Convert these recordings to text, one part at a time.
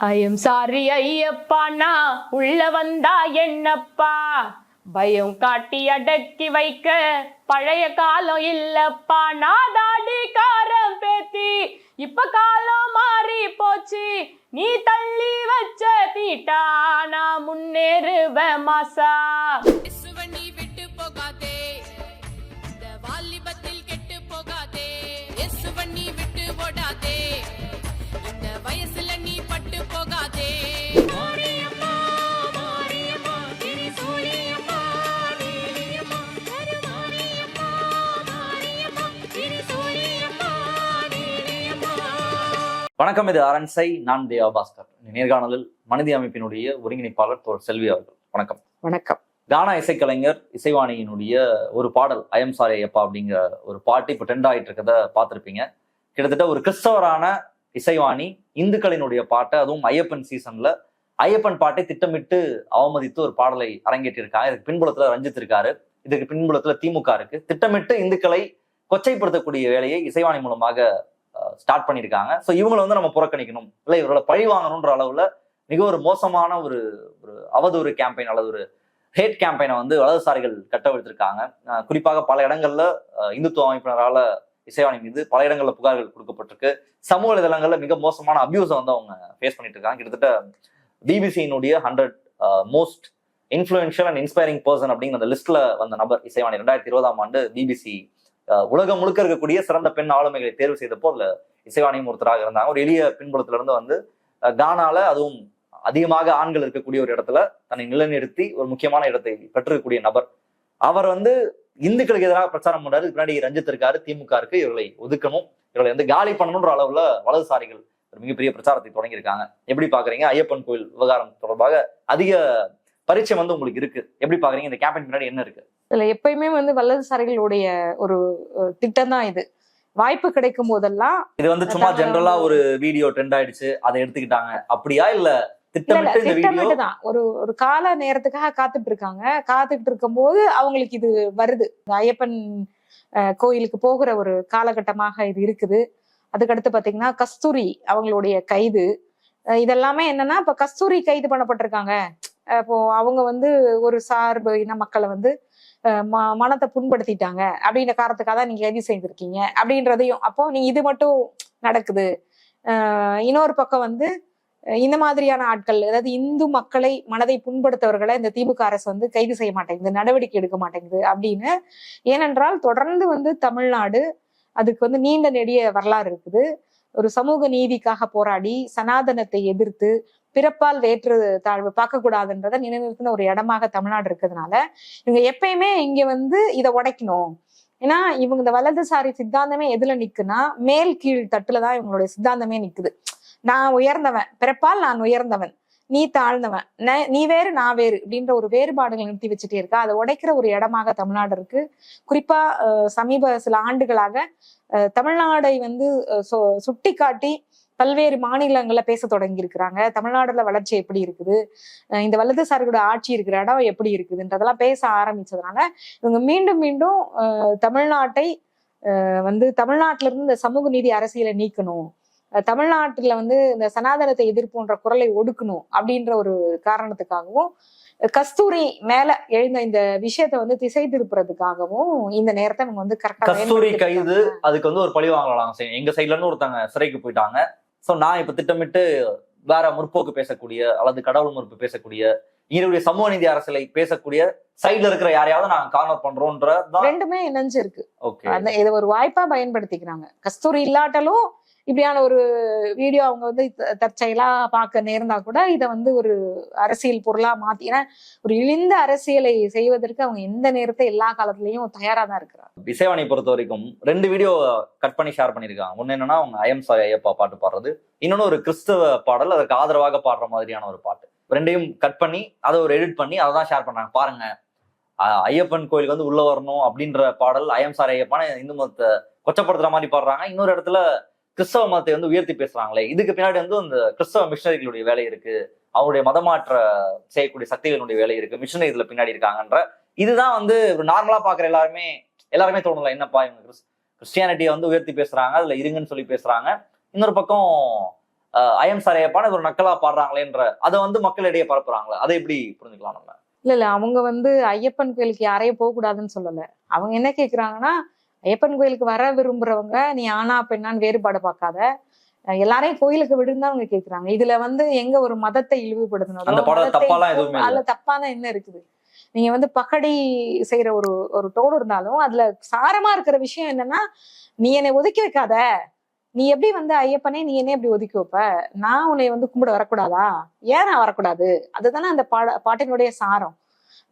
ஐயம் sorry Ayyappa நான் உள்ள வந்தா என்னப்பா? பயம் காட்டி அடக்கி வைக்க பழைய காலம் இல்லப்பா. நான் தாடி காரம் பேத்தி இப்ப காலம் மாறி போச்சு. நீ தள்ளி வச்ச தீட்டா நான் முன்னேறுவேன் மாசா. நீ விட்டு வணக்கம் இது அரண்சை நான் தேவா பாஸ்கர். நேர்காணலில் மனித அமைப்பினுடைய ஒருங்கிணைப்பாளர் தோழர் செல்வி அவர்கள். வணக்கம். வணக்கம். கானா இசைக்கலைஞர் இசைவாணியினுடைய ஒரு பாடல் அயம் சாரி ஐயப்பா அப்படிங்கிற ஒரு பாட்டு இப்போ ட்ரெண்ட் ஆகிட்டு இருக்கத பார்த்துருப்பீங்க. கிட்டத்தட்ட ஒரு கிறிஸ்தவரான இசைவாணி இந்துக்களினுடைய பாட்டை அதுவும் ஐயப்பன் சீசன்ல ஐயப்பன் பாட்டை திட்டமிட்டு அவமதித்து ஒரு பாடலை அரங்கேற்றிருக்காங்க. இதுக்கு பின்புலத்துல ரஞ்சித் இருக்காரு. இதுக்கு பின்புலத்துல திமுக இருக்கு. திட்டமிட்டு இந்துக்களை கொச்சைப்படுத்தக்கூடிய வேலையை இசைவாணி மூலமாக ஸ்டார்ட் பண்ணியிருக்காங்க. ஸோ இவங்களை வந்து நம்ம புறக்கணிக்கணும். இல்லை இவர்களை பழி வாங்கணுன்ற அளவுல மிக ஒரு மோசமான ஒரு ஒரு அவதூறு கேம்பெயின் அல்லது ஒரு ஹேட் கேம்பெயினை வந்து வலதுசாரிகள் கட்டவிழ்த்திருக்காங்க. குறிப்பாக பல இடங்கள்ல இந்துத்துவ அமைப்பினரால் இசைவாணி மீது பல இடங்களில் புகார்கள் கொடுக்கப்பட்டிருக்கு. சமூக வலைதளங்களில் மிக மோசமான அபியூஸை வந்து அவங்க ஃபேஸ் பண்ணிட்டு இருக்காங்க கிட்டத்தட்ட பிபிசியினுடைய hundred most influential and inspiring person அப்படிங்கிற அந்த லிஸ்ட்ல வந்த நபர் இசைவாணி. ரெண்டாயிரத்தி இருபதாம் ஆண்டு பிபிசி உலகம் முழுக்க இருக்கக்கூடிய சிறந்த பெண் ஆளுமைகளை தேர்வு செய்தப்போ அதுல இசைவாணியும் ஒருத்தராக இருந்தாங்க. ஒரு எளிய பின்புலத்துல இருந்து வந்து கானால அதுவும் அதிகமாக ஆண்கள் இருக்கக்கூடிய ஒரு இடத்துல தன்னை நிலைநிறுத்தி ஒரு முக்கியமான இடத்தை பெற்றிருக்கக்கூடிய நபர். அவர் வந்து இந்துக்களுக்கு எதிராக பிரச்சாரம் பண்றாரு. பின்னாடி ரஞ்சித் இருக்காரு திமுக இருக்கு. இவர்களை ஒதுக்கணும். இவர்களை வந்து காலி பண்ணணும்ன்ற அளவுல வலதுசாரிகள் ஒரு மிகப்பெரிய பிரச்சாரத்தை தொடங்கியிருக்காங்க. எப்படி பாக்குறீங்க? ஐயப்பன் கோயில் விவகாரம் தொடர்பாக அதிக பரிச்சயம் வந்து உங்களுக்கு இருக்கு. எப்படி பாக்குறீங்க? இந்த கேம்பெயின் பின்னாடி என்ன இருக்கு? இதுல எப்பயுமே வந்து வல்லரசாரிகளுடைய ஒரு திட்டம் தான் இது. வாய்ப்பு கிடைக்கும் போதெல்லாம் இது வந்து சும்மா ஜென்ரலா ஒரு வீடியோ ட்ரெண்ட் ஆயிடுச்சு அதை எடுத்துக்கிட்டாங்க. அப்படியா இல்ல திட்டமிட்டு தான். ஒரு ஒரு கால நேரத்துக்காக காத்துட்டு இருக்காங்க. காத்துக்கிட்டு இருக்கும்போது அவங்களுக்கு இது வருது. ஐயப்பன் கோயிலுக்கு போகிற ஒரு காலகட்டமாக இது இருக்குது. அதுக்கடுத்து பாத்தீங்கன்னா கஸ்தூரி அவங்களுடைய கைது. இதெல்லாமே என்னன்னா இப்ப கஸ்தூரி கைது பண்ணப்பட்டிருக்காங்க. இப்போ அவங்க வந்து ஒரு சார்பு இன மக்களை வந்து மனத்தை புண்படுத்திட்டாங்க. அப்படின்ற காரணத்துக்காக தான் நீங்க கைது செய்திருக்கீங்க. அப்படின்றதையும் அப்போ நீங்க இது மட்டும் நடக்குது. இன்னொரு பக்கம் வந்து இந்த மாதிரியான ஆட்கள் அதாவது இந்து மக்களை மனதை புண்படுத்தவர்களை இந்த திமுக அரசு வந்து கைது செய்ய மாட்டேங்குது நடவடிக்கை எடுக்க மாட்டேங்குது அப்படின்னு. ஏனென்றால் தொடர்ந்து வந்து தமிழ்நாடு அதுக்கு வந்து நீண்ட நெடிய வரலாறு இருக்குது. ஒரு சமூக நீதிக்காக போராடி சனாதனத்தை எதிர்த்து பிறப்பால் வேற்று தாழ்வு பார்க்கக்கூடாதுன்றதை நிலைநிறுத்தின ஒரு இடமாக தமிழ்நாடு இருக்கிறதுனால இவங்க எப்பயுமே இங்க வந்து இதை உடைக்கணும். ஏன்னா இவங்க இந்த வலதுசாரி சித்தாந்தமே எதுல நிக்குன்னா மேல் கீழ் தட்டுலதான் இவங்களுடைய சித்தாந்தமே நிக்குது. நான் உயர்ந்தவன் பிறப்பால் நான் உயர்ந்தவன் நீ தாழ்ந்தவன் நீ வேறு நான் வேறு அப்படின்ற ஒரு வேறுபாடுகளை நிறுத்தி வச்சுட்டே இருக்கா. அதை உடைக்கிற ஒரு இடமாக தமிழ்நாடு இருக்கு. குறிப்பா சமீப சில ஆண்டுகளாக அஹ், தமிழ்நாடை வந்து சுட்டி காட்டி பல்வேறு மாநிலங்கள்ல பேச தொடங்கி இருக்கிறாங்க தமிழ்நாடுல வளர்ச்சி எப்படி இருக்குது? இந்த வலதுசாரிகளோட ஆட்சி இருக்கிற இடம் எப்படி இருக்குதுன்றதெல்லாம் பேச ஆரம்பிச்சதுனால இவங்க மீண்டும் மீண்டும் தமிழ்நாட்டை வந்து தமிழ்நாட்டில இருந்து இந்த சமூக நீதி அரசியலை நீக்கணும். தமிழ்நாட்டுல வந்து இந்த சனாதனத்தை எதிர்ப்புன்ற குரலை ஒடுக்கணும் அப்படின்ற ஒரு காரணத்துக்காகவும் கஸ்தூரி மேல எழுந்த இந்த விஷயத்தை வந்து திசை திருப்புறதுக்காகவும் இந்த நேரத்தை அவங்க வந்து கரெக்டா கஸ்தூரி கைது அதுக்கு வந்து ஒரு பழி வாங்கலாம் எங்க சைட்ல இருந்து ஒருத்தங்க சிறைக்கு போயிட்டாங்க. சோ நான் இப்ப திட்டமிட்டு வேற முற்போக்கு பேசக்கூடிய அல்லது கடவுள் மறுப்பு பேசக்கூடிய இதனுடைய சமூக நீதி அரசியலை பேசக்கூடிய சைடுல இருக்கிற யாரையாவது நாங்க கார்னர் பண்றோன்றதான் ரெண்டுமே இணைஞ்சு இருக்கு ஓகே அந்த இதை ஒரு வாய்ப்பா பயன்படுத்திக்கிறாங்க. கஸ்தூரி இல்லாட்டாலும் இப்படியான ஒரு வீடியோ அவங்க வந்து தற்செயலா பார்க்க நேர்ந்தா கூட இதை வந்து ஒரு அரசியல் பொருளா மாத்தி ஏன்னா ஒரு இழிந்த அரசியலை செய்வதற்கு அவங்க எந்த நேரத்தை எல்லா காலத்திலயும் தயாரா தான் இருக்கிறாங்க. இசைவாணியை பொறுத்த வரைக்கும் ரெண்டு வீடியோ கட் பண்ணி ஷேர் பண்ணியிருக்காங்க. ஒன்னு என்னன்னா அவங்க ஐஎம் சாரி ஐயப்பா பாட்டு பாடுறது. இன்னொன்னு ஒரு கிறிஸ்தவ பாடல் அதற்கு ஆதரவாக பாடுற மாதிரியான ஒரு பாட்டு. ரெண்டையும் கட் பண்ணி அதை ஒரு எடிட் பண்ணி அதை தான் ஷேர் பண்றாங்க. பாருங்க அஹ் ஐயப்பன் கோயிலுக்கு வந்து உள்ள வரணும் அப்படின்ற பாடல் ஐயம் சார் ஐயப்பான இந்து மதத்தை கொச்சப்படுத்துற மாதிரி பாடுறாங்க. இன்னொரு இடத்துல கிறிஸ்தவ மதத்தை வந்து உயர்த்தி பேசுறாங்களே இதுக்கு பின்னாடி வந்து இந்த கிறிஸ்தவ மிஷினரிகளுடைய வேலை இருக்கு அவருடைய மதமாற்ற செய்யக்கூடிய சக்திகளுடைய வேலை இருக்கு மிஷினரி இதுல பின்னாடி இருக்காங்கன்ற இதுதான் வந்து ஒரு நார்மலா பாக்குற எல்லாருமே எல்லாருமே தோணல என்னப்பா இவங்க கிறிஸ் கிறிஸ்டியானிட்டியை வந்து உயர்த்தி பேசுறாங்க அதுல இருங்கன்னு சொல்லி பேசுறாங்க. இன்னொரு பக்கம் ஐஎம் சரையப்பான இது ஒரு நக்கலா பாடுறாங்களேன்ற அதை வந்து மக்களிடையே பரப்புறாங்களே அதை எப்படி புரிஞ்சுக்கலாம் நம்ம? இல்ல இல்ல அவங்க வந்து ஐயப்பன் கோயிலுக்கு யாரையும் போக கூடாதுன்னு சொல்லல. அவங்க என்ன கேக்குறாங்கன்னா ஐயப்பன் கோயிலுக்கு வர விரும்புறவங்க நீ ஆனா பெண்ணான்னு வேறுபாடு பார்க்காத. எல்லாரையும் கோயிலுக்கு விடுன்னு அவங்க கேக்குறாங்க. இதுல வந்து எங்க ஒரு மதத்தை இல்ல. அதுல தப்பான என்ன இருக்குது? நீங்க வந்து பகடி செய்யற ஒரு ஒரு டோடு இருந்தாலும் அதுல சாரமா இருக்கிற விஷயம் என்னன்னா நீ என்னை ஒதுக்கி வைக்காத. நீ எப்படி வந்து ஐயப்பனே நீ என்ன எப்படி ஒதுக்கி வைப்ப? நான் உன்னை வந்து கும்பிட வரக்கூடாதா? ஏன் நான் வரக்கூடாது? அதுதானே அந்த பாட பாட்டினுடைய சாரம்.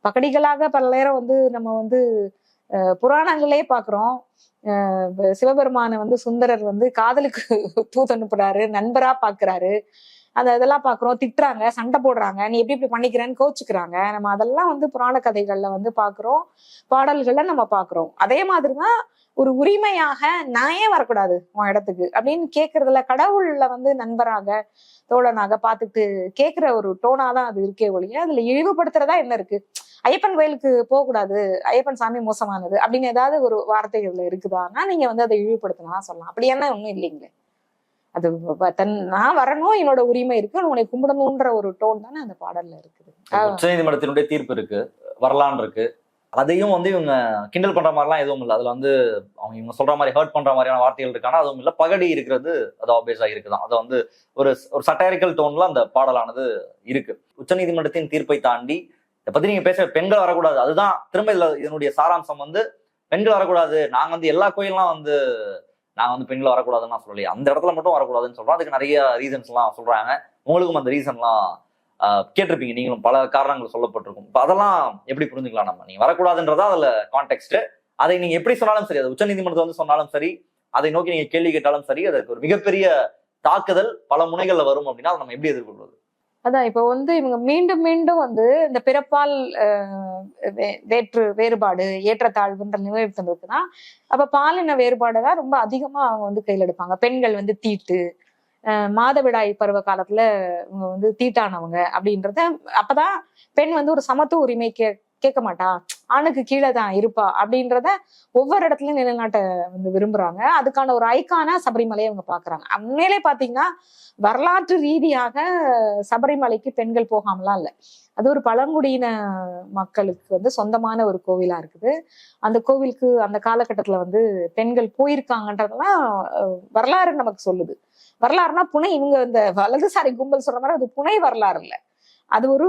பகடிகளாக பல நேரம் வந்து நம்ம வந்து புராணங்களே பாக்குறோம். அஹ், சிவபெருமானை வந்து சுந்தரர் வந்து காதலுக்கு தூது அனுப்புறாரு நண்பரா பாக்குறாரு. அந்த இதெல்லாம் பாக்குறோம். திட்டுறாங்க சண்டை போடுறாங்க. நீ எப்படி இப்படி பண்ணிக்கிறேன்னு கோச்சுக்கிறாங்க. நம்ம அதெல்லாம் வந்து புராண கதைகள்ல வந்து பாக்குறோம். பாடல்கள்ல நம்ம பாக்குறோம். அதே மாதிரிதான் ஒரு உரிமையாக நான் ஏன் வரக்கூடாது உன் இடத்துக்கு அப்படின்னு கேக்குறதுல கடவுள்ல வந்து நண்பராக தோழனாக பார்த்துட்டு கேக்குற ஒரு டோனா தான் அது இருக்கே ஒழிய அதுல இழிவுபடுத்துறதா என்ன இருக்கு? ஐயப்பன் கோயிலுக்கு போகக்கூடாது. ஐயப்பன் சாமி மோசமானது அப்படின்னு ஏதாவது ஒரு வார்த்தைகள்ல இருக்குதான்னா நீங்க வந்து அதை இழிவுபடுத்தினா சொல்லலாம். அப்படி என்ன ஒண்ணும் இல்லைங்களே அது தன் நான் வரணும் என்னோட உரிமை இருக்கு உன்னை கும்பிடணும்ன்ற ஒரு டோன் தானே அந்த பாடல்ல இருக்குது. உச்ச நீதிமன்றத்தினுடைய தீர்ப்பு இருக்கு வரலான் இருக்கு. அதையும் வந்து இவங்க கிண்டல் பண்ற மாதிரிலாம் எதுவும் இல்லை. அதுல வந்து அவங்க இவங்க சொல்ற மாதிரி ஹர்ட் பண்ற மாதிரியான வார்த்தைகள் இருக்கானா அதுவும் இல்லை. பகடி இருக்கிறது அது ஆப்வியஸா இருக்குதான். அதை வந்து ஒரு ஒரு சட்டாரிக்கல் டோன்ல அந்த பாடலானது இருக்கு. உச்சநீதிமன்றத்தின் தீர்ப்பை தாண்டி இதை பத்தி நீங்க பேச பெண்கள் வரக்கூடாது. அதுதான் திரும்ப இதுல இதனுடைய சாராம்சம் வந்து பெண்கள் வரக்கூடாது. நாங்க வந்து எல்லா கோயிலாம் வந்து நாங்க வந்து பெண்கள் வரக்கூடாதுன்னு நான் சொல்லலையே. அந்த இடத்துல மட்டும் வரக்கூடாதுன்னு சொல்றோம். அதுக்கு நிறைய ரீசன்ஸ் எல்லாம் சொல்றாங்க. உங்களுக்கும் அந்த ரீசன்லாம் கேட்டிருப்பீங்க. நீங்களும் பல காரணங்கள் சொல்லப்பட்டிருக்கும். இப்போ அதெல்லாம் எப்படி புரிஞ்சுக்கலாம் நம்ம? நீங்க வரக்கூடாதுன்றதா அதுல கான்டெக்ட் அதை நீங்க எப்படி சொன்னாலும் சரி அது உச்சநீதிமன்றத்தை வந்து சொன்னாலும் சரி அதை நோக்கி நீங்க கேள்வி கேட்டாலும் சரி அதற்கு ஒரு மிகப்பெரிய தாக்குதல் பல முனைகள்ல வரும் அப்படின்னா அதை நம்ம எப்படி எதிர்கொள்வது? அதான் இப்போ வந்து இவங்க மீண்டும் மீண்டும் வந்து இந்த பிறப்பால் வே- வேற்று வேறுபாடு ஏற்றத்தாழ்வுன்ற நினைவு தான் அப்ப பாலின வேறுபாடு தான் ரொம்ப அதிகமா அவங்க வந்து கையில் எடுப்பாங்க. பெண்கள் வந்து தீட்டு மாதவிடாய் பருவ காலத்துல இவங்க வந்து தீட்டானவங்க அப்படின்றத அப்பதான் பெண் வந்து ஒரு சமத்துவ உரிமை கே கேட்க மாட்டா. ஆணுக்கு கீழே தான் இருப்பா அப்படின்றத ஒவ்வொரு இடத்துலயும் நிலைநாட்ட வந்து விரும்புறாங்க. அதுக்கான ஒரு ஐக்கானா சபரிமலையை அவங்க பாக்குறாங்க உண்மையிலே பாத்தீங்கன்னா வரலாற்று ரீதியாக சபரிமலைக்கு பெண்கள் போகாமலாம் இல்லை. அது ஒரு பழங்குடியின மக்களுக்கு வந்து சொந்தமான ஒரு கோவிலா இருக்குது. அந்த கோவிலுக்கு அந்த காலகட்டத்துல வந்து பெண்கள் போயிருக்காங்கன்றதெல்லாம் அஹ், வரலாறு நமக்கு சொல்லுது. வரலாறுனா புனை இவங்க இந்த வலதுசாரி கும்பல் சொல்ற மாதிரி அது புனை வரலாறு இல்லை. அது ஒரு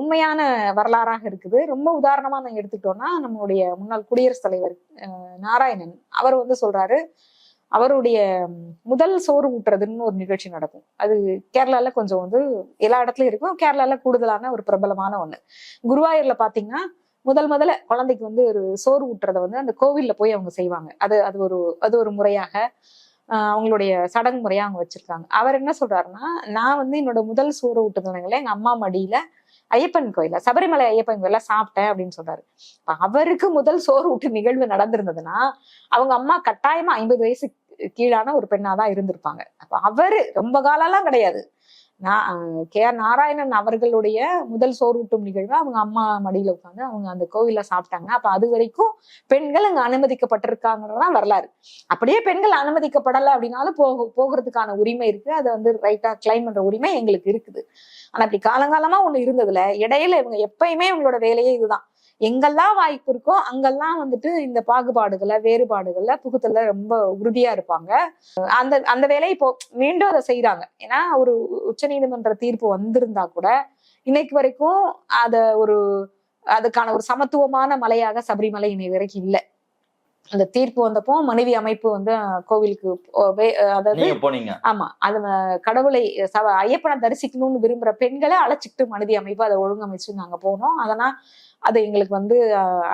உண்மையான வரலாறாக இருக்குது. ரொம்ப உதாரணமா நாங்க எடுத்துக்கிட்டோம்னா நம்மளுடைய முன்னாள் குடியரசுத் தலைவர் நாராயணன் அவர் வந்து சொல்றாரு அவருடைய முதல் சோறு ஊட்டுறதுன்னு ஒரு நிகழ்ச்சி நடக்கும். அது கேரளால கொஞ்சம் வந்து எல்லா இடத்துலயும் இருக்கும். கேரளால கூடுதலான ஒரு பிரபலமான ஒண்ணு. குருவாயூர்ல பாத்தீங்கன்னா முதல் முதல்ல குழந்தைக்கு வந்து ஒரு சோறு ஊட்டுறத வந்து அந்த கோவில்ல போய் அவங்க செய்வாங்க. அது அது ஒரு அது ஒரு முறையாக அவங்களுடைய சடங்கு முறையா அவங்க வச்சிருக்காங்க. அவர் என்ன சொல்றாருன்னா நான் வந்து என்னோட முதல் சோறு ஊட்டுதலங்களை எங்க அம்மா மடியில ஐயப்பன் கோயில சபரிமலை ஐயப்பன் கோயில சாப்பிட்டேன் அப்படின்னு சொல்றாரு. அப்ப அவருக்கு முதல் சோறு ஊட்டு நிகழ்வு நடந்திருந்ததுன்னா அவங்க அம்மா கட்டாயமா ஐம்பது வயசு கீழான ஒரு பெண்ணாதான் இருந்திருப்பாங்க. அப்ப அவரு ரொம்ப காலம்லாம் கிடையாது. கே ஆர் நாராயணன் அவர்களுடைய முதல் சோர்வூட்டும் நிகழ்வு அவங்க அம்மா மடியில உட்காந்து அவங்க அந்த கோவில்ல சாப்பிட்டாங்க. அப்ப அது வரைக்கும் பெண்கள் அங்க அனுமதிக்கப்பட்டிருக்காங்கன்றதான் வரலாறு. அப்படியே பெண்கள் அனுமதிக்கப்படலை அப்படின்னாலும் போக போகிறதுக்கான உரிமை இருக்கு. அதை வந்து ரைட்டா கிளைம் பண்ற உரிமை எங்களுக்கு இருக்குது. ஆனா இப்படி காலங்காலமா ஒண்ணு இருந்ததுல இடையில இவங்க எப்பயுமே இவங்களோட வேலையே இதுதான். எங்கெல்லாம் வாய்ப்பு இருக்கோ அங்கெல்லாம் வந்துட்டு இந்த பாகுபாடுகளை வேறுபாடுகள்ல புகுத்தல ரொம்ப உறுதியா இருப்பாங்க. அந்த அந்த வேலையை இப்போ மீண்டும் அதை செய்யறாங்க ஏன்னா ஒரு உச்சநீதிமன்ற தீர்ப்பு வந்திருந்தா கூட இன்னைக்கு வரைக்கும் அத ஒரு அதுக்கான ஒரு சமத்துவமான மலையாக சபரிமலை இன்னை வரைக்கும் இல்ல. அந்த தீர்ப்பு வந்தப்போ மனைவி அமைப்பு வந்து கோவிலுக்கு அதாவது ஆமா. அது கடவுளை ஐயப்பனை தரிசிக்கணும்னு விரும்புற பெண்களை அழைச்சிக்கிட்டு மனித அமைப்பு அதை ஒழுங்கமைச்சு நாங்க போனோம். அதனால் அது எங்களுக்கு வந்து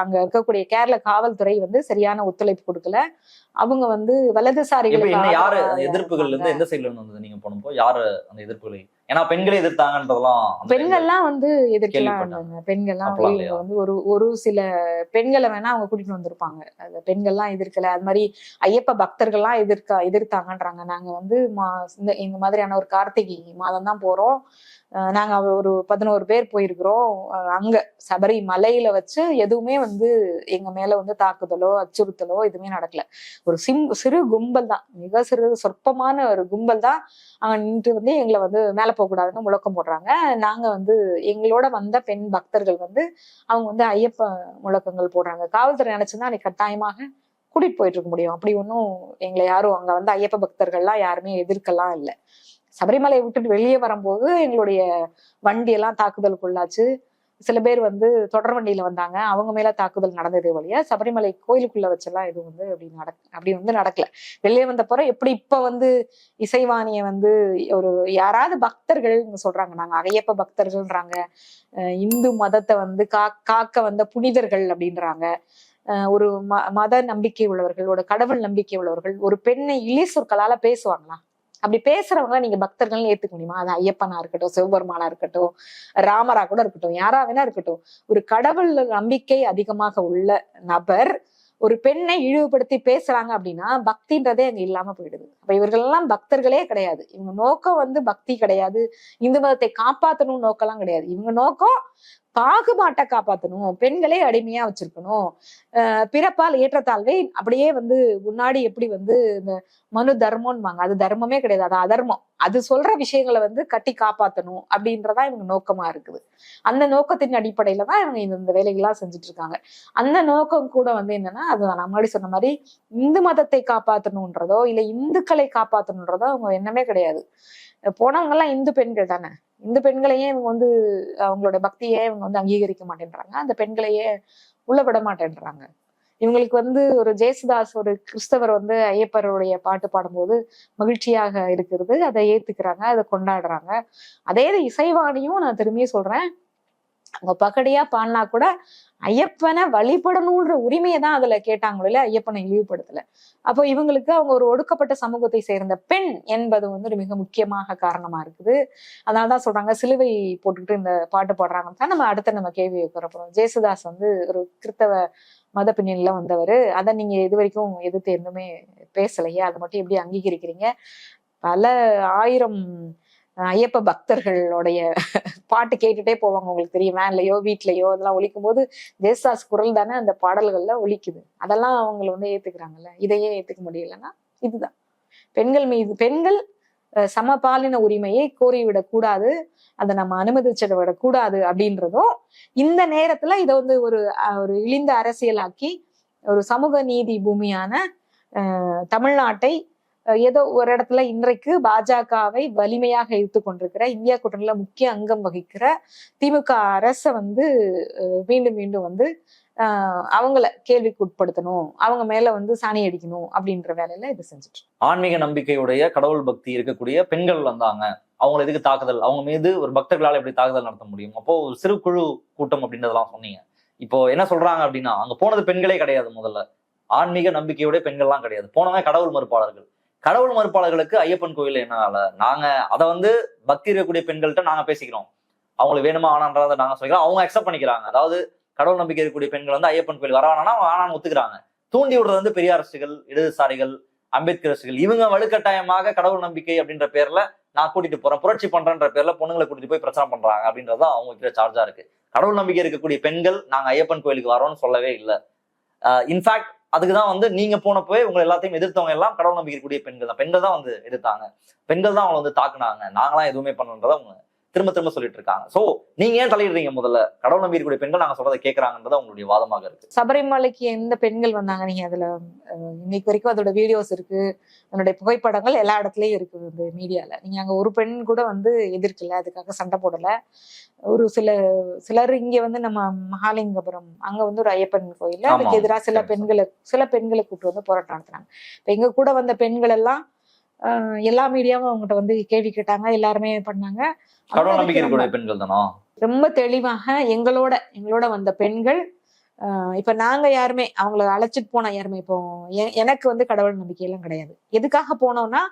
அங்க இருக்கக்கூடிய கேரள காவல்துறை வந்து சரியான ஒத்துழைப்பு கொடுக்கல. அவங்க வந்து என்ன யாரு எதிர்ப்புகள்ல இருந்து. எந்த சைடுல இருந்து வந்தது? நீங்க போனப்போ யாரு அந்த எதிர்ப்புகளை ஏன்னா பெண்களே எதிர்த்தாங்கன்றதெல்லாம் பெண்கள்லாம் வந்து எதிர்க்கலாம் பெண்கள்லாம்? வந்து ஒரு ஒரு சில பெண்களை வேணா அவங்க கூட்டிட்டு வந்திருப்பாங்க. அந்த பெண்கள்லாம் எதிர்க்கல. அது மாதிரி ஐயப்ப பக்தர்கள்லாம் எதிர்க்க எதிர்த்தாங்கன்றாங்க. நாங்க வந்து மா இந்த இந்த மாதிரியான ஒரு கார்த்திகை மாதம் தான் போறோம். நாங்கள் ஒரு பதினோரு பேர் போயிருக்கிறோம். அங்கே அங்க சபரி மலையில வச்சு எதுவுமே வந்து எங்க மேலே வந்து தாக்குதலோ அச்சுறுத்தலோ எதுவுமே நடக்கல. ஒரு சிம் சிறு கும்பல் தான். மிக சிறு சொற்பமான ஒரு கும்பல் தான். அங்க நின்று வந்து எங்களை வந்து மேலே போகக்கூடாதுன்னு முழக்கம் போடுறாங்க. நாங்க வந்து எங்களோட வந்த பெண் பக்தர்கள் வந்து அவங்க வந்து ஐயப்ப முழக்கங்கள் போடுறாங்க. காவல்துறை நினச்சிருந்தா அன்னைக்கு கட்டாயமாக கூட்டிட்டு போயிட்டு இருக்க முடியும். அப்படி ஒன்றும் எங்களை யாரும் அங்க வந்து ஐயப்ப பக்தர்கள்லாம் யாருமே எதிர்க்கலாம் இல்லை. சபரிமலையை விட்டுட்டு வெளியே வரும்போது எங்களுடைய வண்டி எல்லாம் தாக்குதலுக்குள்ளாச்சு. சில பேர் வந்து தொடர் வண்டியில வந்தாங்க. அவங்க மேல தாக்குதல் நடந்ததே வழியா சபரிமலை கோயிலுக்குள்ள வச்செல்லாம் எதுவும் வந்து அப்படி நடக் அப்படி வந்து நடக்கல. வெளியே வந்த பிற எப்படி இப்ப வந்து இசைவாணிய வந்து ஒரு யாராவது பக்தர்கள் சொல்றாங்க. நாங்க அகையப்ப பக்தர்கள்ன்றாங்க. அஹ் இந்து மதத்தை வந்து கா காக்க வந்த புனிதர்கள் அப்படின்றாங்க. அஹ் ஒரு ம மத நம்பிக்கை உள்ளவர்கள் ஒரு கடவுள் நம்பிக்கை உள்ளவர்கள் ஒரு பெண்ணை இழி சொற்களால பேசுவாங்களா? அப்படி பேசுறவங்க நீங்க பக்தர்கள் ஏத்துக்க முடியுமா? அது ஐயப்பனா இருக்கட்டும் சிவபெருமானா இருக்கட்டும் ராமரா கூட இருக்கட்டும் யாரா வேணா இருக்கட்டும். ஒரு கடவுள் நம்பிக்கை அதிகமாக உள்ள நபர் ஒரு பெண்ணை இழிவுபடுத்தி பேசுறாங்க அப்படின்னா பக்தின்றதே அங்க இல்லாம போயிடுது. அப்ப இவர்கள் எல்லாம் பக்தர்களே கிடையாது. இவங்க நோக்கம் வந்து பக்தி கிடையாது. இந்து மதத்தை காப்பாத்தணும் நோக்கம்லாம் கிடையாது. இவங்க நோக்கம் பாகுபாட்டை காப்பாத்தணும் பெண்களே அடிமையா வச்சிருக்கணும். அஹ் பிறப்பால் ஏற்றத்தாழ்வை அப்படியே வந்து முன்னாடி எப்படி வந்து இந்த மனு தர்மம்வாங்க அது தர்மமே கிடையாது அது அதர்மம். அது சொல்ற விஷயங்களை வந்து கட்டி காப்பாத்தணும் அப்படின்றதா இவங்க நோக்கமா இருக்குது. அந்த நோக்கத்தின் அடிப்படையில தான் இவங்க இந்த இந்த வேலைகள்லாம் செஞ்சுட்டு இருக்காங்க அந்த நோக்கம் கூட வந்து என்னன்னா அது நான் முன்னாடி சொன்ன மாதிரி இந்து மதத்தை காப்பாற்றணுன்றதோ இல்ல இந்துக்களை காப்பாத்தணுன்றதோ அவங்க எண்ணமே கிடையாது. போனவங்க எல்லாம் இந்து பெண்கள் தானே? இந்த பெண்களையே இவங்க வந்து அவங்களோட பக்தியே இவங்க வந்து அங்கீகரிக்க மாட்டேன்றாங்க. அந்த பெண்களையே உள்ள விட மாட்டேன்றாங்க. இவங்களுக்கு வந்து ஒரு ஜேசுதாஸ் ஒரு கிறிஸ்தவர் வந்து ஐயப்பருடைய பாட்டு பாடும்போது மகிழ்ச்சியாக இருக்கிறது. அதை ஏத்துக்கிறாங்க அதை கொண்டாடுறாங்க. அதே இசைவாணியும் நான் திரும்பியும் சொல்றேன். அவங்க பகடியா பாடினா கூட ஐயப்பனை வழிபடணுன்ற உரிமையை தான் அதுல கேட்டாங்களோ இல்ல ஐயப்பனை இழிவுபடுத்தல. அப்போ இவங்களுக்கு அவங்க ஒரு ஒடுக்கப்பட்ட சமூகத்தை சேர்ந்த பெண் என்பது வந்து ஒரு மிக முக்கியமாக காரணமா இருக்குது. அதனாலதான் சொல்றாங்க சிலுவை போட்டுக்கிட்டு இந்த பாட்டு பாடுறாங்க தான் நம்ம அடுத்த நம்ம கேள்வி வைக்கிறப்போம் ஜேசுதாஸ் வந்து ஒரு கிறிஸ்தவ மத பின்னணியில வந்தவர். அதை நீங்க இது வரைக்கும் எதிர்த்து எதுவுமே பேசலையே? அதை மட்டும் எப்படி அங்கீகரிக்கிறீங்க? பல ஆயிரம் ஐயப்ப பக்தர்களுடைய பாட்டு கேட்டுட்டே போவாங்க. உங்களுக்கு தெரியும்? வேன்லையோ வீட்லையோ அதெல்லாம் ஒழிக்கும் போது ஜேசுதாஸ் குரல் தானே அந்த பாடல்கள்ல ஒழிக்குது அதெல்லாம் அவங்க வந்து ஏத்துக்கிறாங்கல்ல. இதையே ஏத்துக்க முடியலன்னா இதுதான். பெண்கள் மீது பெண்கள் சமபாலின உரிமையை கோரிவிடக் கூடாது. அதை நம்ம அனுமதிச்சிட விடக்கூடாது அப்படின்றதும் இந்த நேரத்துல இதை வந்து ஒரு அஹ், ஒரு இழிந்த அரசியலாக்கி ஒரு சமூக நீதி பூமியான அஹ், தமிழ்நாட்டை ஏதோ ஒரு இடத்துல இன்றைக்கு பாஜகவை வலிமையாக இழுத்து கொண்டிருக்கிற இந்தியா கூட்டணியில முக்கிய அங்கம் வகிக்கிற திமுக அரசை வந்து மீண்டும் மீண்டும் வந்து ஆஹ் அவங்கள கேள்விக்கு உட்படுத்தணும் அவங்க மேல வந்து சாணி அடிக்கணும் அப்படின்ற வேலையில இது செஞ்சுட்டு ஆன்மீக நம்பிக்கையுடைய கடவுள் பக்தி இருக்கக்கூடிய பெண்கள் வந்தாங்க. அவங்களை எதுக்கு தாக்குதல்? அவங்க மீது ஒரு பக்தர்களால் எப்படி தாக்குதல் நடத்த முடியும்? அப்போ ஒரு சிறு குழு கூட்டம் அப்படின்றதெல்லாம் சொன்னீங்க. இப்போ என்ன சொல்றாங்க அப்படின்னா அங்க போனது பெண்களே கிடையாது முதல்ல. ஆன்மீக நம்பிக்கையுடைய பெண்கள்லாம் கிடையாது. போனவங்க கடவுள் மறுப்பாளர்கள். கடவுள் மறுப்பாளர்களுக்கு ஐயப்பன் கோயில் என்ன வேலை நாங்க அதை வந்து பக்தி இருக்கக்கூடிய பெண்கள்கிட்ட நாங்க பேசிக்கிறோம். அவங்களுக்கு வேணுமா ஆனான்றதை நாங்க சொல்லிக்கிறோம். அவங்க அக்செப்ட் பண்ணிக்கிறாங்க. அதாவது கடவுள் நம்பிக்கை இருக்கக்கூடிய பெண்கள் வந்து ஐயப்பன் கோயில் வரவானா ஆனான்னு ஒத்துக்கிறாங்க. தூண்டி விடுறது வந்து பெரியாரசுகள் இடதுசாரிகள் அம்பேத்கரசுகள் இவங்க வலுக்கட்டாயமாக கடவுள் நம்பிக்கை அப்படின்ற பேர்ல நான் கூட்டிட்டு போறேன் புரட்சி பண்றேன்ற பேர்ல பொண்ணுங்களை கூட்டிட்டு போய் பிரச்சனை பண்றாங்க அப்படின்றது தான் அவங்க கிட்ட சார்ஜா இருக்கு. கடவுள் நம்பிக்கை இருக்கக்கூடிய பெண்கள் நாங்க ஐயப்பன் கோயிலுக்கு வரோம்னு சொல்லவே இல்லை. இன்ஃபேக்ட் அதுக்கு தான் வந்து நீங்க போனப்பவே உங்களை எல்லாத்தையும் எதிர்த்தவங்க எல்லாம் கடவுள் நம்பிக்கை கூடிய பெண்கள் தான். பெண்கள் தான் வந்து எதிர்த்தாங்க பெண்கள் தான் அவங்களை வந்து தாக்குனாங்க. நாங்களாம் எதுவுமே பண்ணன்றதை அவங்க திரும்ப திரும்ப சொல்லிட்டு இருக்காங்க சோ நீங்க ஏன் தலையிடுறீங்க முதல்ல? கடவுள் நம்பி இருக்கக்கூடிய பெண்கள் நாங்க சொல்றதை கேட்கறாங்கன்றது அவங்களுடைய வாதமாக இருக்கு. சபரிமலைக்கு எந்த பெண்கள் வந்தாங்க? நீங்க அதுல இன்னைக்கு வரைக்கும் அதோட வீடியோஸ் இருக்கு. அதனுடைய புகைப்படங்கள் எல்லா இடத்துலயும் இருக்குது இந்த மீடியால நீங்க அங்க ஒரு பெண் கூட வந்து எதிர்க்கல அதுக்காக சண்டை போடல. ஒரு சில சிலர் இங்க வந்து நம்ம மகாலிங்கபுரம் அங்க வந்து ஒரு ஐயப்பன் கோயில்ல அதுக்கு எதிராக சில. பெண்களை சில பெண்களை கூப்பிட்டு வந்து போராட்டம் நடத்துனாங்க இப்ப எங்க கூட வந்த பெண்கள் எல்லாம் எல்லா மீடியாவும் அவங்ககிட்ட வந்து கேள்வி கேட்டாங்க எல்லாருமே பண்ணாங்க. பெண்கள் தானோ ரொம்ப தெளிவாக எங்களோட எங்களோட வந்த பெண்கள் இப்ப நாங்க யாருமே அவங்கள அழைச்சிட்டு போன யாருமே இப்போ எனக்கு வந்து கடவுள் நம்பிக்கை எல்லாம் கிடையாது. எதுக்காக போனோம்னா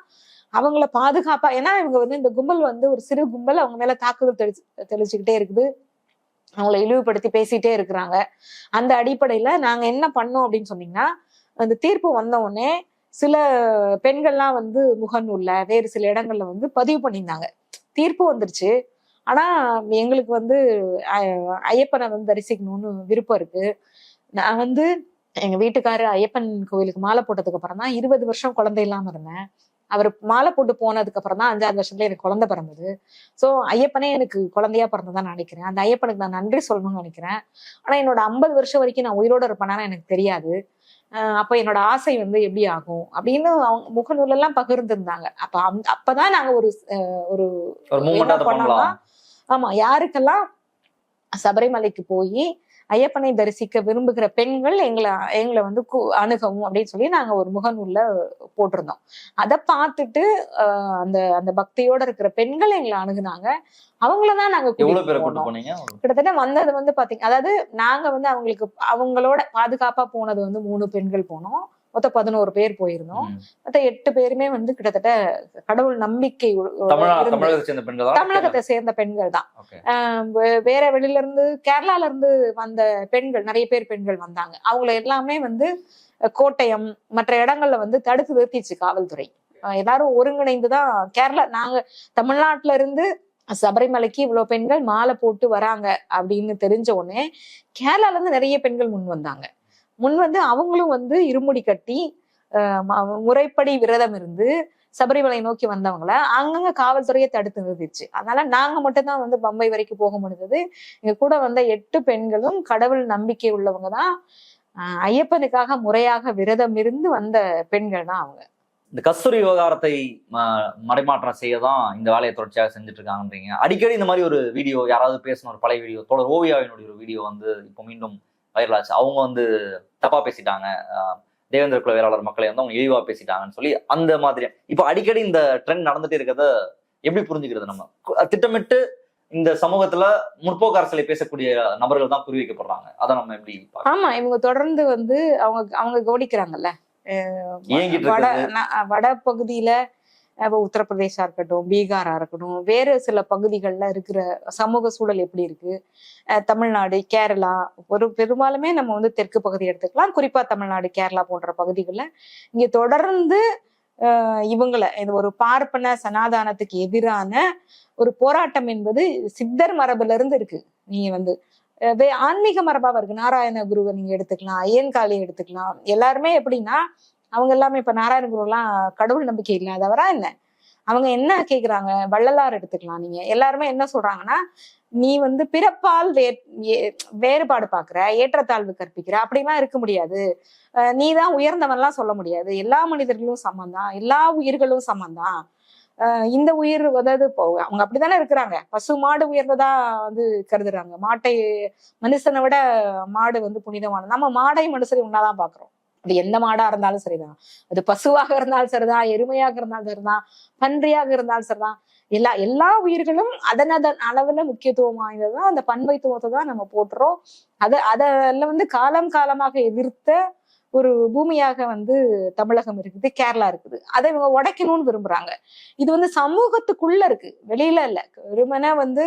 அவங்கள பாதுகாப்பா ஏன்னா இவங்க வந்து இந்த கும்பல் வந்து ஒரு சிறு கும்பல் அவங்க மேல தாக்குதல் தெளி தெளிச்சுக்கிட்டே இருக்குது. அவங்கள இழிவுபடுத்தி பேசிட்டே இருக்கிறாங்க. அந்த அடிப்படையில நாங்க என்ன பண்ணோம் அப்படின்னு சொன்னீங்கன்னா அந்த தீர்ப்பு வந்த உடனே சில பெண்கள்லாம் வந்து முகநூல்ல வேறு சில இடங்கள்ல வந்து பதிவு பண்ணியிருந்தாங்க. தீர்ப்பு வந்துருச்சு. ஆனா எங்களுக்கு வந்து ஐயப்பனை வந்து தரிசிக்கணும்னு விருப்பம் இருக்கு. நான் வந்து எங்க வீட்டுக்காரு ஐயப்பன் கோவிலுக்கு மாலை போட்டதுக்கு அப்புறம் தான் இருபது வருஷம் குழந்தை இல்லாம இருந்தேன். அவர் மாலை போட்டு போனதுக்கு அப்புறம் தான் அஞ்சாறு வருஷத்துல எனக்கு குழந்தை பிறந்தது. சோ ஐயப்பனே எனக்கு குழந்தையா பிறந்ததான் நினைக்கிறேன். அந்த ஐயப்பனுக்கு நான் நன்றி சொல்லணும்னு நினைக்கிறேன். ஆனா என்னோட ஐம்பது வருஷம் வரைக்கும் நான் உயிரோட இருப்பேனா எனக்கு தெரியாது. அப்ப என்னோட ஆசை வந்து எப்படி ஆகும் அப்படின்னு அவங்க முகநூல் எல்லாம் பகிர்ந்திருந்தாங்க அப்ப அந்த- அப்பதான் நாங்க ஒரு அஹ், ஒரு ஒரு மூமெண்ட் அதை என்ன பண்ணலாம்? பண்ணலாம் ஆமா யாருக்கெல்லாம் சபரிமலைக்கு போய் ஐயப்பனை தரிசிக்க விரும்புகிற பெண்கள் எங்களை எங்களை வந்து அணுகவும் அப்படின்னு சொல்லி நாங்க ஒரு முகநூல்ல போட்டிருந்தோம். அதை பார்த்துட்டு அந்த அந்த பக்தியோட இருக்கிற பெண்கள் எங்களை அணுகுனாங்க. அவங்களதான் நாங்க கிட்டத்தட்ட வந்தது வந்து பாத்தீங்க அதாவது நாங்க வந்து அவங்களுக்கு அவங்களோட பாதுகாப்பா போனது வந்து மூணு பெண்கள் போனோம். மொத்தம் பதினோரு பேர் போயிருந்தோம். மொத்த எட்டு பேருமே வந்து கிட்டத்தட்ட கடவுள் நம்பிக்கை தமிழகத்தை சேர்ந்த பெண்கள் தான். வேற வெளியில இருந்து கேரளால இருந்து வந்த பெண்கள் நிறைய பேர் பெண்கள் வந்தாங்க. அவங்கள எல்லாமே வந்து கோட்டயம் மற்ற இடங்கள்ல வந்து தடுத்து நிறுத்திச்சு காவல்துறை. எல்லாரும் ஒருங்கிணைந்து தான் கேரளா நாங்க தமிழ்நாட்டுல இருந்து சபரிமலைக்கு இவ்வளவு பெண்கள் மாலை போட்டு வராங்க அப்படின்னு தெரிஞ்ச உடனே கேரளால இருந்து நிறைய பெண்கள் முன் வந்தாங்க. முன் வந்து அவங்களும் வந்து இருமுடி கட்டி முறைப்படி விரதம் இருந்து சபரிமலை நோக்கி வந்தவங்கள அங்கங்க காவல்துறையை தடுத்து நிறுத்திச்சு அதனால நாங்க மட்டும்தான் வந்து பம்பை வரைக்கும் போக முடிஞ்சது. எங்க கூட வந்த எட்டு பெண்களும் கடவுள் நம்பிக்கை உள்ளவங்க தான். ஆஹ் ஐயப்பனுக்காக முறையாக விரதம் இருந்து வந்த பெண்கள் தான் அவங்க. இந்த கஸ்தூரி விவகாரத்தை ம- மடைமாற்றம் செய்ய தான் இந்த வேலையை தொடர்ச்சியாக செஞ்சுட்டு இருக்காங்கன்றீங்க அடிக்கடி இந்த மாதிரி ஒரு வீடியோ யாராவது பேசின ஒரு பழைய வீடியோ தொடர் ஓவியாவினுடைய ஒரு வீடியோ வந்து இப்போ மீண்டும் வைரல் ஆச்சு அவங்க வந்து தப்பா பேசிட்டாங்க. தேவேந்திர குல வேளாளர் மக்களை வந்து அவங்க இழிவா பேசிட்டாங்கன்னு சொல்லி அந்த மாதிரி. இப்போ அடிக்கடி இந்த ட்ரெண்ட் நடந்துட்டே இருக்கிறத எப்படி புரிஞ்சுக்கிறது நம்ம? திட்டமிட்டு இந்த சமூகத்துல முற்போக்கு அரசியலை பேசக்கூடிய நபர்கள் தான் குறிவைக்கப்படுறாங்க. அதை நம்ம எப்படி? ஆமா இவங்க தொடர்ந்து வந்து அவங்க அவங்க கவனிக்கிறாங்கல்ல. வட வட பகுதியில இப்போ உத்தரப்பிரதேசா இருக்கட்டும் பீகாரா இருக்கட்டும் வேறு சில பகுதிகளில் இருக்கிற சமூக சூழல் எப்படி இருக்கு? அஹ் தமிழ்நாடு கேரளா ஒரு பெரும்பாலுமே நம்ம வந்து தெற்கு பகுதி எடுத்துக்கலாம். குறிப்பா தமிழ்நாடு கேரளா போன்ற பகுதிகளில் இங்க தொடர்ந்து இவங்களை இந்த ஒரு பார்ப்பன சனாதானத்துக்கு எதிரான ஒரு போராட்டம் என்பது சித்தர் மரபுல இருந்து இருக்கு. நீங்க வந்து ஆன்மீக மரபாவா இருக்கு நாராயண குருவை நீங்க எடுத்துக்கலாம் ஐயன்காளி எடுத்துக்கலாம். எல்லாருமே எப்படின்னா அவங்க எல்லாமே இப்ப நாராயண குருலாம் கடவுள் நம்பிக்கை இல்லாதவரா என்ன அவங்க என்ன கேக்குறாங்க? வள்ளலார் எடுத்துக்கலாம் நீங்க. எல்லாருமே என்ன சொல்றாங்கன்னா நீ வந்து பிறப்பால் ஏ- வேறுபாடு பாக்குற ஏற்றத்தாழ்வு கற்பிக்கிற அப்படிலாம் இருக்க முடியாது. நீ நீதான் உயர்ந்தவன்லாம் சொல்ல முடியாது. எல்லா மனிதர்களும் சமம்தான். எல்லா உயிர்களும் சமம்தான். அஹ் இந்த உயிர் அதாவது இப்போ அவங்க அப்படித்தானே இருக்கிறாங்க. பசு மாடு உயர்ந்ததா வந்து கருதுறாங்க. மாட்டை மனுஷனை விட மாடு வந்து புனிதமானது. நம்ம மாடை மனுஷனை ஒன்னாதான் பாக்குறோம். அது எந்த மாடா இருந்தாலும் சரிதான். அது பசுவாக இருந்தாலும் சரிதான் எருமையாக இருந்தாலும் சரிதான் பன்றியாக இருந்தாலும் சரிதான். எல்லா எல்லா உயிர்களும் அதன் அதன் அளவுல முக்கியத்துவம் வாய்ந்ததுதான் அந்த பன்மைத்துவத்தை தான் நம்ம போட்டுறோம் அத அதில் வந்து காலம் காலமாக எதிர்த்த ஒரு பூமியாக வந்து தமிழகம் இருக்குது கேரளா இருக்குது. அதை இவங்க உடைக்கணும்னு விரும்புறாங்க. இது வந்து சமூகத்துக்குள்ள இருக்கு. வெளியில இல்ல. வெறுமனா வந்து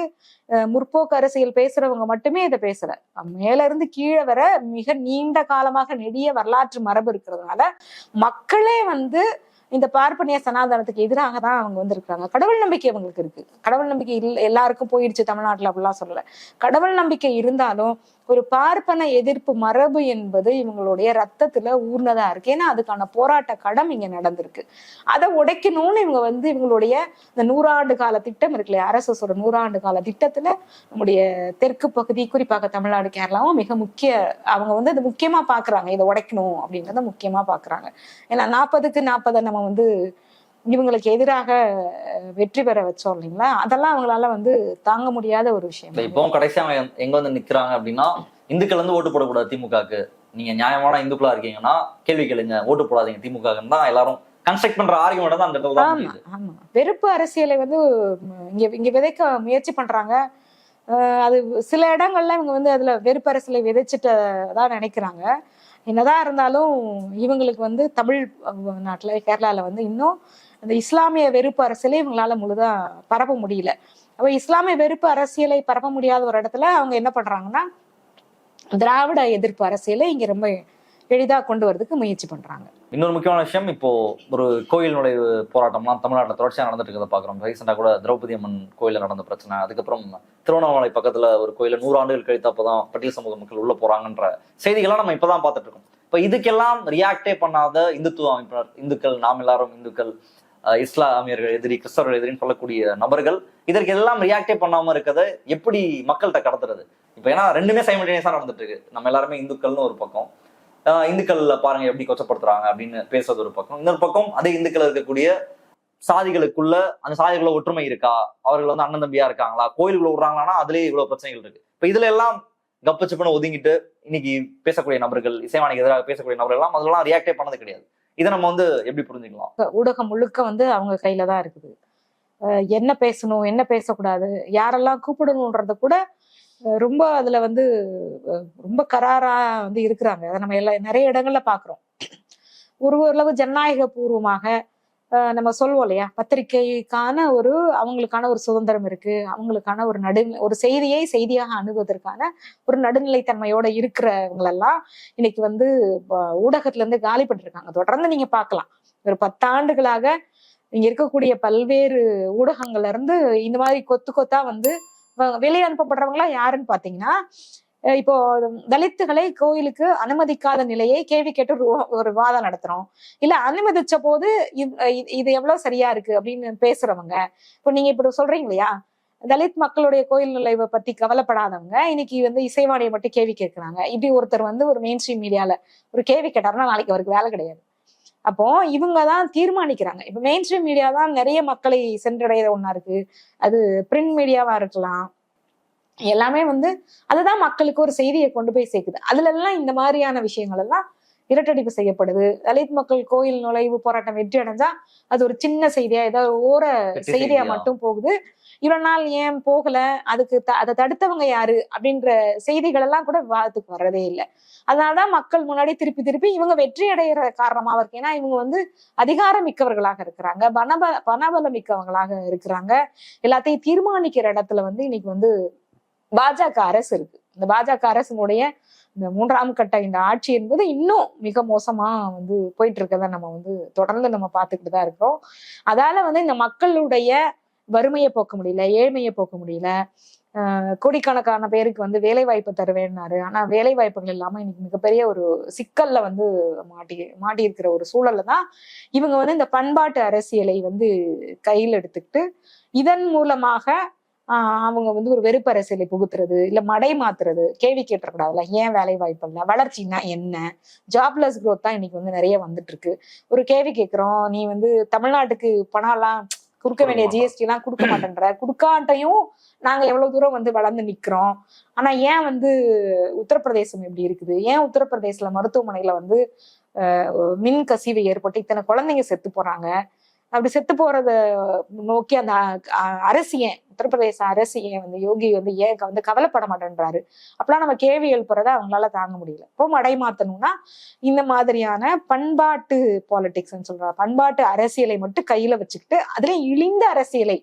முற்போக்கு அரசியல் பேசுறவங்க மட்டுமே இதை பேசல. மேல இருந்து கீழே வர மிக நீண்ட காலமாக நெடிய வரலாற்று மரபு இருக்கிறதுனால மக்களே வந்து இந்த பார்ப்பனிய சனாதனத்துக்கு எதிராக தான் அவங்க வந்திருக்காங்க கடவுள் நம்பிக்கை அவங்களுக்கு இருக்கு. கடவுள் நம்பிக்கை இல்லை எல்லாருக்கும் போயிடுச்சு தமிழ்நாட்டில் அப்படிலாம் சொல்லல. கடவுள் நம்பிக்கை இருந்தாலும் ஒரு பார்ப்பன எதிர்ப்பு மரபு என்பது இவங்களுடைய ரத்தத்துல ஊர்னதா இருக்கு. ஏன்னா அதுக்கான போராட்ட கடம் இங்க நடந்திருக்கு. அதை உடைக்கணும்னு இவங்க வந்து இவங்களுடைய இந்த நூறாண்டு கால திட்டம் இருக்கு இல்லையா? அரசோட நூறாண்டு கால திட்டத்துல நம்முடைய தெற்கு பகுதி குறிப்பாக தமிழ்நாடு கேரளாவும் மிக முக்கிய அவங்க வந்து அது முக்கியமா பாக்குறாங்க. இதை உடைக்கணும் அப்படின்றத முக்கியமா பாக்குறாங்க. ஏன்னா நாற்பதுக்கு நாற்பதை நம்ம வந்து இவங்களுக்கு எதிராக வெற்றி பெற வச்சோம் இல்லைங்களா? அதெல்லாம் அவங்களால வந்து தாங்க முடியாத ஒரு விஷயம். இப்போ கடைசியா எங்க- வந்து நிக்கிறாங்க அப்படின்னா இந்துக்கள் வந்து ஓட்டு போடக்கூடாது திமுகக்கு. நீங்க நியாயமான இந்துக்களா இருக்கீங்கன்னா கேள்வி கேளுங்க ஓட்டு போடாதீங்க திமுகன்னு தான் எல்லாரும் கன்ஸ்ட்ரக்ட் பண்ற ஆர்குமெண்ட் தான் அந்த இடத்துல ஆமா ஆமா. வெறுப்பு அரசியலை வந்து இங்க இங்க விதைக்க முயற்சி பண்றாங்க. அது சில இடங்கள்ல இவங்க வந்து அதுல வெறுப்பு அரசியலை விதைச்சிட்டதா நினைக்கிறாங்க. என்னதான் இருந்தாலும் இவங்களுக்கு வந்து தமிழ் நாட்டுல கேரளால வந்து இன்னும் அந்த இஸ்லாமிய வெறுப்பு அரசியலை இவங்களால முழுதா பரப்ப முடியல. அப்ப இஸ்லாமிய வெறுப்பு அரசியலை பரப்ப முடியாத ஒரு இடத்துல அவங்க என்ன பண்றாங்கன்னா திராவிட எதிர்ப்பு அரசியலை இங்க ரொம்ப எளிதா கொண்டு வரதுக்கு முயற்சி பண்றாங்க. இன்னொரு முக்கியமான விஷயம் இப்போ ஒரு கோயில் நுழைவு போராட்டம்லாம் தமிழ்நாட்டில் தொடர்ச்சியாக நடந்துட்டு இருக்கிறத பார்க்குறோம். ரீசெண்டாக கூட திரௌபதி அம்மன் கோயிலில் நடந்த பிரச்சனை அதுக்கப்புறம் திருவண்ணாமலை பக்கத்தில் ஒரு கோயிலில் நூறு ஆண்டுகள் கழித்து அப்பதான் பட்டியல் சமூக மக்கள் உள்ள போறாங்கன்ற செய்திகள்லாம் நம்ம இப்பதான் பார்த்துட்டு இருக்கோம். இப்போ இதுக்கெல்லாம் ரியாக்டே பண்ணாத இந்துத்துவ அமைப்பினர் இந்துக்கள் நாம் எல்லாரும் இந்துக்கள் இஸ்லாமியர்கள் எதிரி கிறிஸ்தவர்கள் எதிரின்னு சொல்லக்கூடிய நபர்கள் இதற்கு எல்லாம் ரியாக்டே பண்ணாம இருக்கிறது எப்படி மக்கள்கிட்ட கடத்துறது? இப்போ ஏன்னா ரெண்டுமே சைமல்டேனியஸாக நடந்துட்டு இருக்கு நம்ம எல்லாருமே இந்துக்கள்னு ஒரு பக்கம். ஆஹ் இந்துக்கள்ல பாருங்க எப்படி கொச்சப்படுத்துறாங்க அப்படின்னு பேசுறது ஒரு பக்கம். இன்னொரு பக்கம் அதே இந்துக்கள் இருக்கக்கூடிய சாதிகளுக்குள்ள அந்த சாதிகள ஒற்றுமை இருக்கா? அவர்கள் வந்து அண்ணன் தம்பியா இருக்காங்களா? கோயிலுக்குள்ள விடுறாங்களான்னா அதுலயே இவ்வளவு பிரச்சனைகள் இருக்கு. இப்ப இதுல எல்லாம் கப்பு சிப்புன்னு ஒதுங்கிட்டு இன்னைக்கு பேசக்கூடிய நபர்கள் இசைவானிக்கு எதிராக பேசக்கூடிய நபர்கள் எல்லாம் அதெல்லாம் ரியாக்டே பண்ணது கிடையாது. இதை நம்ம வந்து எப்படி புரிஞ்சுக்கலாம்? ஊடகம் முழுக்க வந்து அவங்க கையில தான் இருக்குது. என்ன பேசணும் என்ன பேசக்கூடாது யாரெல்லாம் கூப்பிடணுன்றத கூட ரொம்ப அதுல வந்து ரொம்ப கராரா வந்து இருக்கிறாங்க. அதை நம்ம எல்லா நிறைய இடங்கள்ல பாக்குறோம். ஒரு ஓரளவு ஜனநாயக பூர்வமாக நம்ம சொல்லுவோம் இல்லையா? பத்திரிகைக்கான ஒரு அவங்களுக்கான ஒரு சுதந்திரம் இருக்கு. அவங்களுக்கான ஒரு நடு ஒரு செய்தியை செய்தியாக அணுகுவதற்கான ஒரு நடுநிலைத்தன்மையோட இருக்கிறவங்களெல்லாம் இன்னைக்கு வந்து ஊடகத்துல இருந்து காலிப்பட்டிருக்காங்க தொடர்ந்து நீங்க பார்க்கலாம். ஒரு பத்தாண்டுகளாக இங்க இருக்கக்கூடிய பல்வேறு ஊடகங்கள்ல இருந்து இந்த மாதிரி கொத்து கொத்தா வந்து வெளியே அனுப்பப்படுறவங்களா யாருன்னு பாத்தீங்கன்னா இப்போ தலித்துகளை கோயிலுக்கு அனுமதிக்காத நிலையை கேள்வி கேட்டு ஒரு விவாதம் வாதம் நடத்துறோம். இல்ல அனுமதிச்ச போது இது இது- எவ்வளவு சரியா இருக்கு அப்படின்னு பேசுறவங்க. இப்போ நீங்க இப்படி சொல்றீங்க இல்லையா? தலித் மக்களுடைய கோயில் நுழைவை பத்தி கவலைப்படாதவங்க. இன்னைக்கு வந்து இசைவாணியை மட்டும் கேள்வி கேட்கிறாங்க. இப்படி ஒருத்தர் வந்து ஒரு மெயின் ஸ்ட்ரீம் மீடியால ஒரு கேள்வி கேட்டாருன்னா நாளைக்கு அவருக்கு வேலை கிடையாது. அப்போ இவங்க தான் தீர்மானிக்கிறாங்க. இப்ப மெயின் ஸ்ட்ரீம் மீடியா தான் நிறைய மக்களை சென்றடைய ஒண்ணா இருக்கு. அது பிரிண்ட் மீடியாவா இருக்கலாம். எல்லாமே வந்து அதுதான் மக்களுக்கு ஒரு செய்தியை கொண்டு போய் சேர்க்குது. அதுல எல்லாம் இந்த மாதிரியான விஷயங்கள் எல்லாம் இரட்டடிப்பு செய்யப்படுது. தலித் மக்கள் கோயில் நுழைவு போராட்டம் வெற்றி அடைஞ்சா அது ஒரு சின்ன செய்தியா ஏதோ ஒரு ஓர செய்தியா? மட்டும் போகுது. இவ்வளவு நாள் ஏன் போகல? அதுக்கு த- அதை தடுத்தவங்க யாரு? அப்படின்ற செய்திகள் எல்லாம் கூட விவாதத்துக்கு வர்றதே இல்லை. அதனாலதான் மக்கள் முன்னாடி திருப்பி திருப்பி இவங்க வெற்றி அடைகிற காரணமாவும் இருக்கு. ஏன்னா இவங்க வந்து அதிகாரம் மிக்கவர்களாக இருக்கிறாங்க. பணப பணபலம் மிக்கவங்களாக இருக்கிறாங்க. எல்லாத்தையும் தீர்மானிக்கிற இடத்துல வந்து இன்னைக்கு வந்து பாஜக அரசு இருக்கு. இந்த பாஜக அரசினுடைய இந்த மூன்றாம் கட்ட இந்த ஆட்சி என்பது இன்னும் மிக மோசமா வந்து போயிட்டு இருக்கதை நம்ம வந்து தொடர்ந்து நம்ம பார்த்துக்கிட்டு தான் இருக்கிறோம். அதால வந்து இந்த மக்களுடைய வறுமையை போக்க முடியல ஏழ்மையை போக்க முடியல. கோடிக்கணக்கான பேருக்கு வந்து வேலை வாய்ப்பு தருவேன்னாரு. ஆனா வேலை வாய்ப்புகள் இல்லாம இன்னைக்கு மிகப்பெரிய ஒரு சிக்கல்ல வந்து மாட்டி மாட்டி இருக்கிற ஒரு சூழல்ல தான் இவங்க வந்து இந்த பண்பாட்டு அரசியலை வந்து கையில் எடுத்துக்கிட்டு இதன் மூலமாக அவங்க வந்து ஒரு வெறுப்பு அரசியலை புகுத்துறது இல்ல மடை மாத்துறது கேள்வி கேட்டக்கூடாதுல ஏன் வேலை வாய்ப்பு இல்லை வளர்ச்சின்னா என்ன? ஜாப்லெஸ் growth தான் இன்னைக்கு வந்து நிறைய வந்துட்டு இருக்கு ஒரு கேள்வி கேட்கிறோம் நீ வந்து தமிழ்நாட்டுக்கு பணம் எல்லாம் கொடுக்க வேண்டிய ஜிஎஸ்டி எல்லாம் கொடுக்க மாட்டேன்ற கொடுக்காட்டையும் நாங்க எவ்வளவு தூரம் வந்து வளர்ந்து நிக்கிறோம். ஆனா ஏன் வந்து உத்தரப்பிரதேசம் எப்படி இருக்குது? ஏன் உத்தரப்பிரதேசல மருத்துவமனையில வந்து மின் கசிவு ஏற்பட்டு இத்தனை குழந்தைங்க செத்து போறாங்க? அப்படி செத்து போறத நோக்கி அந்த அரசியன் உத்தரப்பிரதேச அரசு ஏன் வந்து யோகி வந்து ஏன் வந்து கவலைப்பட மாட்டேன்றாரு? அப்பெல்லாம் நம்ம கேள்வி எழுப்புறத அவங்களால தாங்க முடியல. இப்போ மடைமாத்தணும்னா இந்த மாதிரியான பண்பாட்டு பாலிடிக்ஸ்ன்னு சொல்றாங்க. பண்பாட்டு அரசியலை மட்டும் கையில வச்சுக்கிட்டு அதுல இழிந்த அரசியலை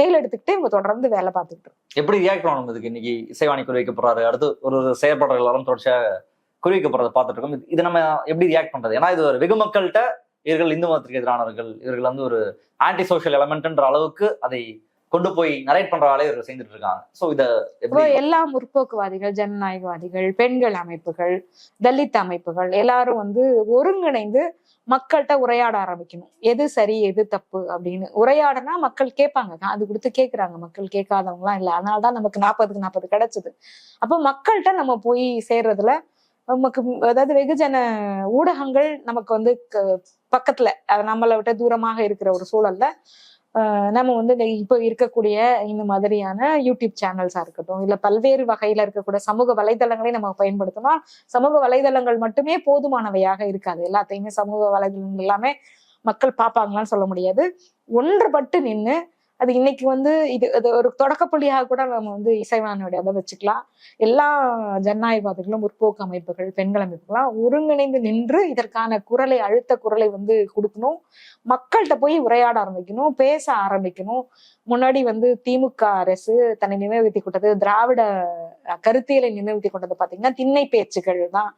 கையில எடுத்துக்கிட்டு இவங்க தொடர்ந்து வேலை பார்த்துக்கிட்டு எப்படி ரியாக்ட் பண்ணணும் இதுக்கு? இன்னைக்கு இசைவாணி குறிவைக்கப்படுறாரு அடுத்து ஒரு ஒரு செயற்பாடுகள் எல்லாரும் தொடர்ச்சியாக குறிவைக்கப்படுறதை பார்த்துட்டு இருக்கோம். இது நம்ம எப்படி ரியாக்ட் பண்றது? ஏன்னா இது ஒரு வெகு மக்கள்கிட்ட இவர்கள் இந்து மதத்திற்கு எதிரானவர்கள் இவர்கள் வந்து ஒரு ஆன்டி சோஷியல் எலமெண்ட்ன்ற அளவுக்கு அதை கொண்டு போய் நரேட் பண்ற வேலையை இவர்கள் செஞ்சுட்டு இருக்காங்க. சோ இத எல்லா முற்போக்குவாதிகள் ஜனநாயகவாதிகள் பெண்கள் அமைப்புகள் தலித் அமைப்புகள் எல்லாரும் வந்து ஒருங்கிணைந்து மக்கள்கிட்ட உரையாட ஆரம்பிக்கணும். எது சரி எது தப்பு அப்படின்னு. உரையாடனா மக்கள் கேட்பாங்க. அது கொடுத்து கேட்கறாங்க. மக்கள் கேட்காதவங்களாம் இல்லை. அதனாலதான் நமக்கு நாற்பதுக்கு நாற்பது கிடைச்சது. அப்போ மக்கள்கிட்ட நம்ம போய் சேர்றதுல நமக்கு அதாவது வெகுஜன ஊடகங்கள் நமக்கு வந்து க- பக்கத்துல நம்மளை விட்ட தூரமாக இருக்கிற ஒரு சூழல்ல நம்ம வந்து இந்த இப்போ இருக்கக்கூடிய இந்த மாதிரியான யூடியூப் சேனல்ஸா இருக்கட்டும் இல்ல பல்வேறு வகையில இருக்கக்கூடிய சமூக வலைதளங்களை நம்ம பயன்படுத்தணும் சமூக வலைதளங்கள் மட்டுமே போதுமானவையாக இருக்காது. எல்லாத்தையுமே சமூக வலைதளங்கள் எல்லாமே மக்கள் பார்ப்பாங்களான்னு சொல்ல முடியாது. ஒன்றுபட்டு நின்று அது இன்னைக்கு வந்து இது அது ஒரு தொடக்கப்புள்ளியாக கூட நம்ம வந்து இசைவானுடைய அதை வச்சுக்கலாம். எல்லா ஜனநாயகவாதிகளும் முற்போக்கு அமைப்புகள் பெண்கள் அமைப்புகள்லாம் ஒருங்கிணைந்து நின்று இதற்கான குரலை அழுத்த குரலை வந்து கொடுக்கணும். மக்கள்கிட்ட போய் உரையாட ஆரம்பிக்கணும் பேச ஆரம்பிக்கணும். முன்னாடி வந்து திமுக அரசு தன்னை நினைவுறுத்தி கொண்டது திராவிட கருத்தியலை நினைவுறுத்தி கொண்டது பாத்தீங்கன்னா திண்ணை பேச்சுகள் தான்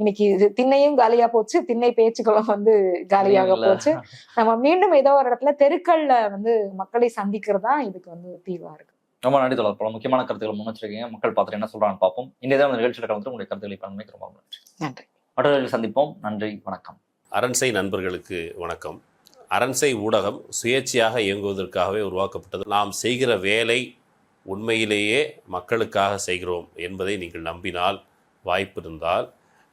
இன்னைக்கு இது திண்ணையும் காலியா போச்சு திண்ணை பேச்சுக்களும் வந்து காலியாக. போச்சு. நம்ம மீண்டும் ஏதோ ஒரு இடத்துல தெருக்கள்ல வந்து மக்களை சந்திக்கிறது தான் இதுக்கு வந்து தீர்வா இருக்கு. ரொம்ப நன்றி தொடர் பல முக்கியமான கருத்துக்கள் முன் வச்சிருக்கீங்க. மக்கள் பார்த்துட்டு என்ன சொல்றாங்கன்னு பார்ப்போம். இந்த இதை நிகழ்ச்சியில் கலந்து உங்களுடைய கருத்துக்களை பண்மைக்கு ரொம்ப நன்றி. நன்றி. மற்றவர்கள் சந்திப்போம். நன்றி. வணக்கம். அரண்சை நண்பர்களுக்கு வணக்கம். அரண்சை ஊடகம் சுயேட்சையாக இயங்குவதற்காகவே உருவாக்கப்பட்டது. நாம் செய்கிற வேலை உண்மையிலேயே மக்களுக்காக செய்கிறோம் என்பதை நீங்கள் நம்பினால் வாய்ப்பு இருந்தால்